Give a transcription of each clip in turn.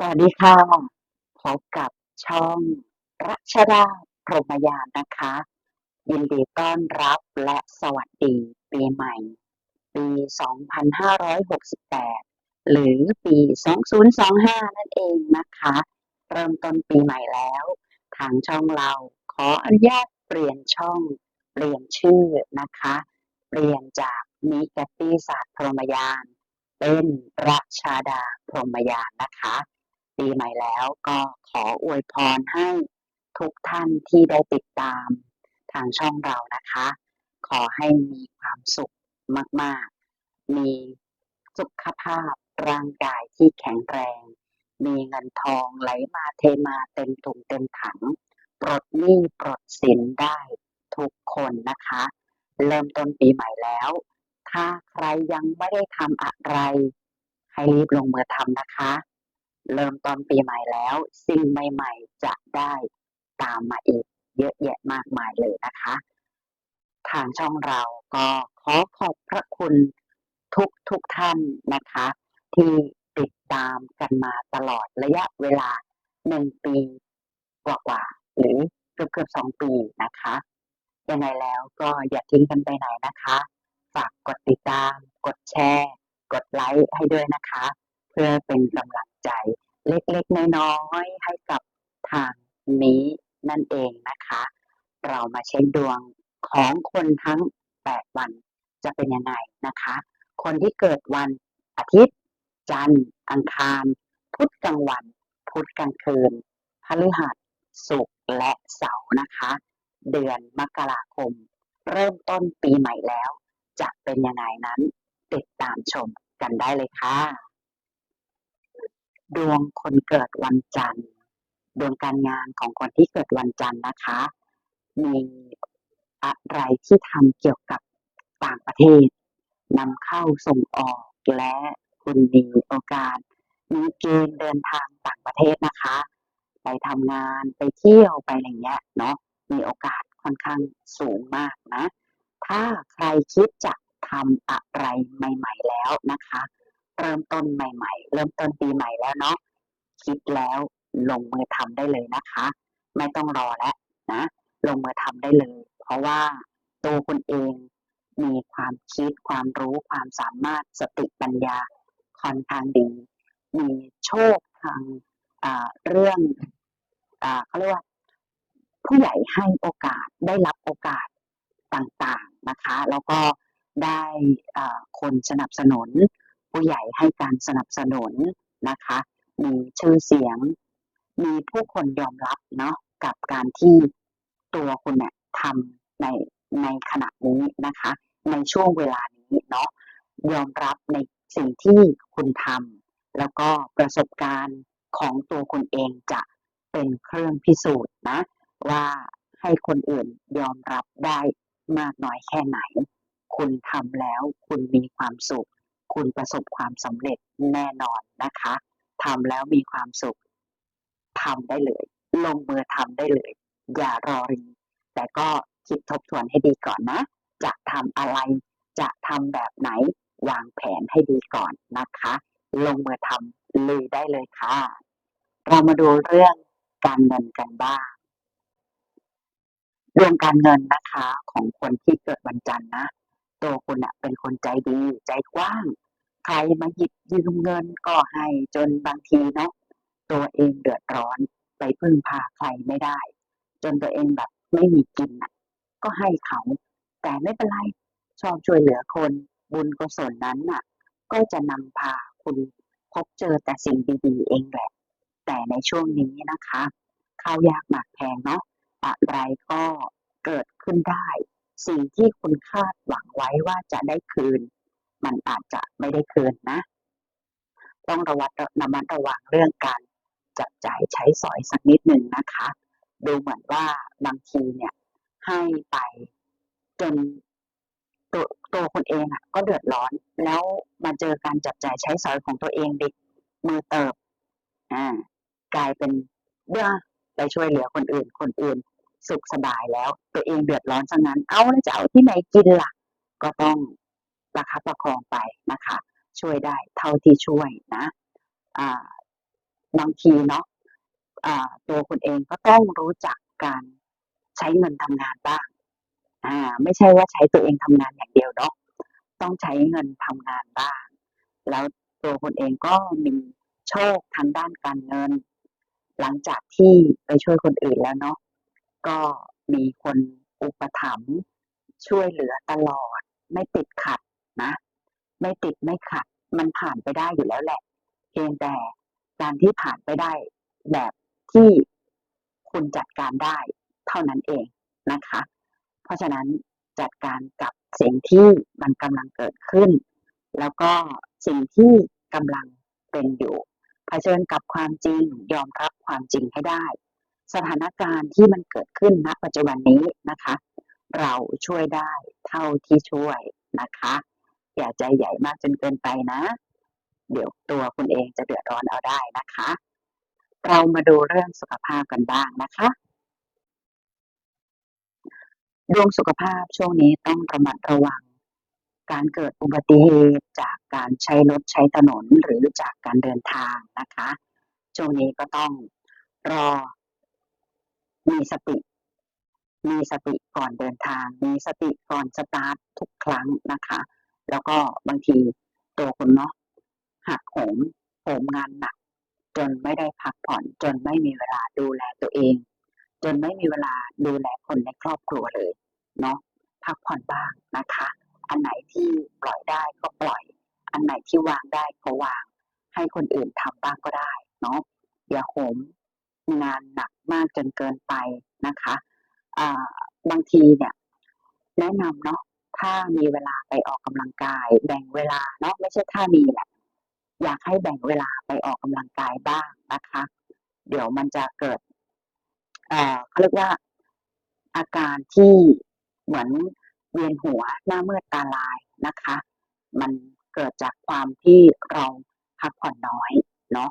สวัสดีค่ะ พบกับช่องรัชดาพรหมยานนะคะ ยินดีต้อนรับและสวัสดีปีใหม่ ปี 2568 หรือปี 2025 นั่นเองนะคะ เริ่มต้นปีใหม่แล้ว ทางช่องเราขออนุญาตเปลี่ยนช่อง เปลี่ยนชื่อนะคะ เปลี่ยนจากมิกตี้ศาสตร์พรหมยานเป็นรัชาดาพรหมยานนะคะ ปีใหม่แล้วก็ขออวยพรให้ทุกท่านที่ได้ติดตามทางช่องเรานะคะ ขอให้มีความสุขมาก ๆ มีสุขภาพร่างกายที่แข็งแรง มีเงินทองไหลมาเทมาเต็มถุงเต็มถัง ปลดหนี้ปลดสินได้ทุกคนนะคะ เริ่มต้นปีใหม่แล้ว ถ้าใครยังไม่ได้ทำอะไร ให้รีบลงมือทำนะคะ เริ่มต้นปีใหม่แล้ว สิ่งใหม่ๆ จะได้ตามมาอีกเยอะแยะมากมายเลยนะคะ ทางช่องเราก็ขอขอบพระคุณทุกทุกท่านนะคะ ที่ติดตามกันมาตลอดระยะเวลาหนึ่งปีกว่าๆหรือเกือบเกือบสองปีนะคะยังไงแล้วก็อย่าทิ้งกันไปไหนนะคะ ฝากกดติดตาม กดแชร์ กดไลค์ให้ด้วยนะคะ เพื่อเป็นกำลัง ใจเล็กๆน้อยๆให้กับทางนี้นั่นเองนะคะ เรามาเช็คดวงของคนทั้ง 8 วันจะเป็นยังไงนะคะ คนที่เกิดวันอาทิตย์ จันทร์ อังคาร พุธกลางวัน พุธกลางคืนพฤหัสศุกร์และเสาร์นะคะ เดือนมกราคม เริ่มต้นปีใหม่แล้ว จะเป็นยังไงนั้น ติดตามชมกันได้เลยค่ะ ดวงคนเกิดวันจันทร์ ดวงการงานของคนที่เกิดวันจันทร์นะคะ มีอะไรที่ทำเกี่ยวกับต่างประเทศนำเข้าส่งออกและคุณมีโอกาสมีเกณฑ์เดินทางต่างประเทศนะคะ ไปทำงานไปเที่ยวไปอะไรเงี้ยเนาะมีโอกาสค่อนข้างสูงมากนะ ถ้าใครคิดจะทำอะไรใหม่ ๆ แล้วนะคะ เริ่มต้นใหม่ ๆ เริ่มต้นปีใหม่แล้วเนาะคิดแล้วลงมือทำได้เลยนะคะ ไม่ต้องรอแล้วนะ ลงมือทำได้เลย เพราะว่าตัวคุณเองมีความคิดความรู้ความสามารถสติปัญญาค่อนข้างดี มีโชคทางเรื่องอเขาเรียกว่า ผู้ใหญ่ให้โอกาสได้รับโอกาสต่างๆนะคะ แล้วก็ได้คนสนับสนุน ผู้ใหญ่ให้การสนับสนุนนะคะ มีชื่อเสียง มีผู้คนยอมรับเนาะกับการที่ตัวคุณเนี่ยทำในในขณะนี้นะคะ ในช่วงเวลานี้เนาะยอมรับในสิ่งที่คุณทำแล้วก็ประสบการณ์ของตัวคุณเองจะเป็นเครื่องพิสูจน์นะ ว่าให้คนอื่นยอมรับได้มากน้อยแค่ไหน คุณทำแล้วคุณมีความสุข คุณประสบความสำเร็จแน่นอนนะคะทำแล้วมีความสุขทำได้เลย ลงมือทำได้เลย อย่ารอรีแต่ก็คิดทบทวนให้ดีก่อนนะ จะทำอะไร จะทำแบบไหน วางแผนให้ดีก่อนนะคะ ลงมือทำเลยได้เลยค่ะ เรามาดูเรื่องการเงินกันบ้างเรื่องการเงินนะคะของคนที่เกิดวันจันทร์นะ ตัวคุณอะเป็นคนใจดีใจกว้าง ใครมาหยิบยืมเงินก็ให้จนบางทีเนาะตัวเองเดือดร้อนไปพึ่งพาใครไม่ได้ จนตัวเองแบบไม่มีกินอะก็ให้เขา แต่ไม่เป็นไรชอบช่วยเหลือคนบุญกุศลนั้นน่ะ ก็จะนำพาคุณพบเจอแต่สิ่งดีๆเองแหละ แต่ในช่วงนี้นะคะข้าวยากหมากแพงเนาะอะไรก็เกิดขึ้นได้ สิ่งที่คุณคาดหวังไว้ว่าจะได้คืน มันอาจจะไม่ได้คืนนะ ต้องระวัดระมัดระวังเรื่องการจับจ่ายใช้สอยสักนิดหนึ่งนะคะ ดูเหมือนว่าบางทีเนี่ยให้ไปจนตัวตัวคนเองอะ ก็เดือดร้อน แล้วมาเจอการจับจ่ายใช้สอยของตัวเองดิมือเติบอ่ากลายเป็นเบื่อไปช่วยเหลือคนอื่น คนอื่น สุขสบายแล้ว ตัวเองเดือดร้อนซะงั้น เอาแล้วจะเอาที่ไหนกินล่ะ ก็ต้อง ประคับประคองไปนะคะ ช่วยได้เท่าที่ช่วยนะบางทีเนาะอ่าตัวคุณเองก็ต้องรู้จักการใช้เงินทำงานบ้างไม่ใช่ว่าใช้ตัวเองทำงานอย่างเดียวเนาะต้องใช้เงินทำงานบ้าง แล้วตัวคุณเองก็มีโชคทางด้านการเงิน หลังจากที่ไปช่วยคนอื่นแล้วเนาะก็มีคนอุปถัมภ์ช่วยเหลือตลอด ไม่ติดขัด นะ ไม่ติดไม่ขัด มันผ่านไปได้อยู่แล้วแหละ เพียงแต่การที่ผ่านไปได้แบบที่คุณจัดการได้เท่านั้นเองนะคะ เพราะฉะนั้นจัดการกับสิ่งที่มันกำลังเกิดขึ้น แล้วก็สิ่งที่กำลังเป็นอยู่เผชิญกับความจริงยอมรับความจริงให้ได้ สถานการณ์ที่มันเกิดขึ้นณปัจจุบันนี้นะคะ เราช่วยได้เท่าที่ช่วยนะคะ อย่าใจใหญ่มากจนเกินไปนะ เดี๋ยวตัวคุณเองจะเดือดร้อนเอาได้นะคะ เรามาดูเรื่องสุขภาพกันบ้างนะคะดวงสุขภาพช่วงนี้ต้องระมัดระวัง การเกิดอุบัติเหตุจากการใช้รถใช้ถนนหรือจากการเดินทางนะคะ ช่วงนี้ก็ต้องรอ มีสติ มีสติก่อนเดินทาง มีสติก่อนสตาร์ททุกครั้งนะคะ แล้วก็บางทีตัวคุณเนาะหักโหมโหมงานหนัก จนไม่ได้พักผ่อน จนไม่มีเวลาดูแลตัวเอง จนไม่มีเวลาดูแลคนในครอบครัวเลยเนาะพักผ่อนบ้างนะคะ อันไหนที่ปล่อยได้ก็ปล่อย อันไหนที่วางได้ก็วาง ให้คนอื่นทำบ้างก็ได้เนาะอย่าโหมงานหนักมากจนเกินไปนะคะอ่าบางทีเนี่ยแนะนำเนาะ ถ้ามีเวลาไปออกกำลังกาย แบ่งเวลาเนาะไม่ใช่ถ้ามีแหละอยากให้แบ่งเวลาไปออกกำลังกายบ้างนะคะ เดี๋ยวมันจะเกิดเอ่อเขาเรียกว่าอาการที่เหมือนเวียนหัวหน้ามืดตาลายนะคะ มันเกิดจากความที่เราพักผ่อนน้อยเนาะ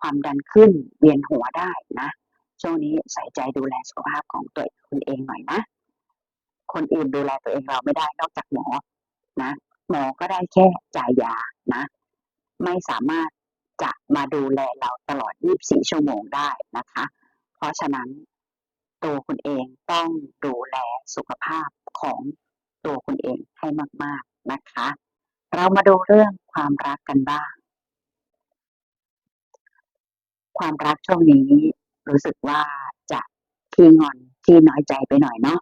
ความดันขึ้นเวียนหัวได้นะช่วงนี้ใส่ใจดูแลสุขภาพของตัวคุณเองหน่อยนะ คนอื่นดูแลตัวเองเราไม่ได้นอกจากหมอนะหมอก็ได้แค่จ่ายยานะ ไม่สามารถจะมาดูแลเราตลอด 24 ชั่วโมงได้นะคะ เพราะฉะนั้นตัวคุณเองต้องดูแลสุขภาพของตัวคุณเองให้มาก ๆนะคะ เรามาดูเรื่องความรักกันบ้าง ความรักช่วงนี้รู้สึกว่าจะขี้งอนขี้น้อยใจไปหน่อยเนาะ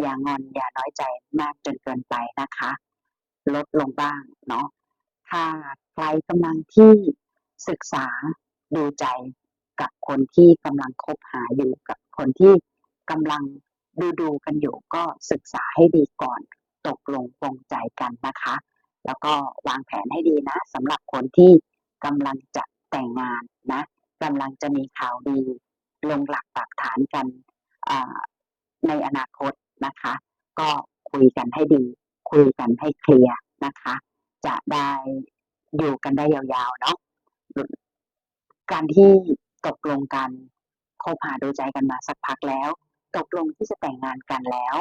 อย่างอนอย่าน้อยใจมากจนเกินไปนะคะ ลดลงบ้างเนาะถ้าใครกำลังที่ศึกษาดูใจกับคนที่กำลังคบหาอยู่กับคนที่กำลังดูดูกันอยู่ก็ศึกษาให้ดีก่อน ตกลงปรงใจกันนะคะ แล้วก็วางแผนให้ดีนะสำหรับคนที่กำลังจะแต่งงานนะกำลังจะมีข่าวดีลงหลักปักฐานกันในอนาคต นะคะ ก็คุยกันให้ดี คุยกันให้เคลียร์นะคะ จะได้อยู่กันได้ยาวๆเนาะการที่ตกลงกันคบหาดูใจกันมาสักพักแล้ว ตกลงที่จะแต่งงานกันแล้ว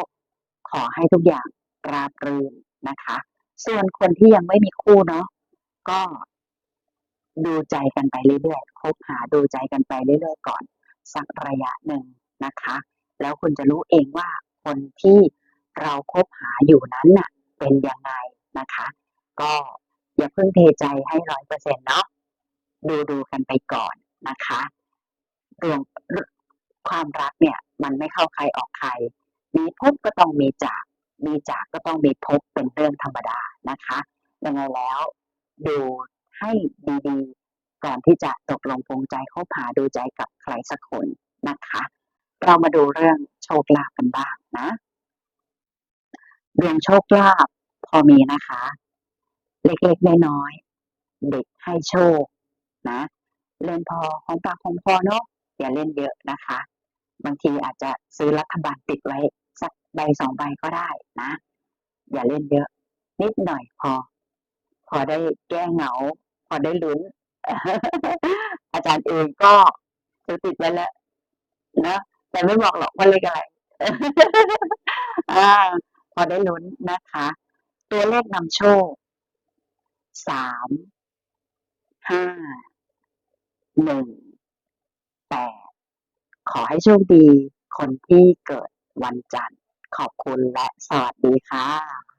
ขอให้ทุกอย่างราบรื่นนะคะ ส่วนคนที่ยังไม่มีคู่เนาะก็ดูใจกันไปเรื่อยๆคบหาดูใจกันไปเรื่อยๆก่อน สักระยะหนึ่งนะคะ แล้วคุณจะรู้เองว่า คนที่เราคบหาอยู่นั้นน่ะ เป็นยังไงนะคะ ก็อย่าเพิ่งเทใจให้ร้อยเปอร์เซ็นต์เนาะดูดูกันไปก่อนนะคะดวงความรักเนี่ย มันไม่เข้าใครออกใคร มีพบก็ต้องมีจาก มีจากก็ต้องมีพบเป็นเรื่องธรรมดานะคะยังไงแล้วดูให้ดีๆก่อนที่จะตกลงปรงใจคบหาดูใจกับใครสักคนนะคะ เรามาดูเรื่องโชคลาภกันบ้างนะดวงโชคลาภพอมีนะคะ เล็กๆน้อยๆเด็กให้โชคนะ เล่นพอของปากของคอเนาะอย่าเล่นเยอะนะคะ บางทีอาจจะซื้อรัฐบาลติดไว้สักใบสองใบก็ได้นะ อย่าเล่นเยอะ นิดหน่อยพอ พอได้แก้เหงา พอได้ลุ้น อาจารย์เองก็ซื้อติดไว้แล้วนะ แต่ไม่บอกหรอกว่าเลขอะไรอ่า พอได้ลุ้นนะคะ ตัวเลขนำโชคสามห้าหนึ่งแปดขอให้โชคดีคนที่เกิดวันจันทร์ ขอบคุณและสวัสดีค่ะ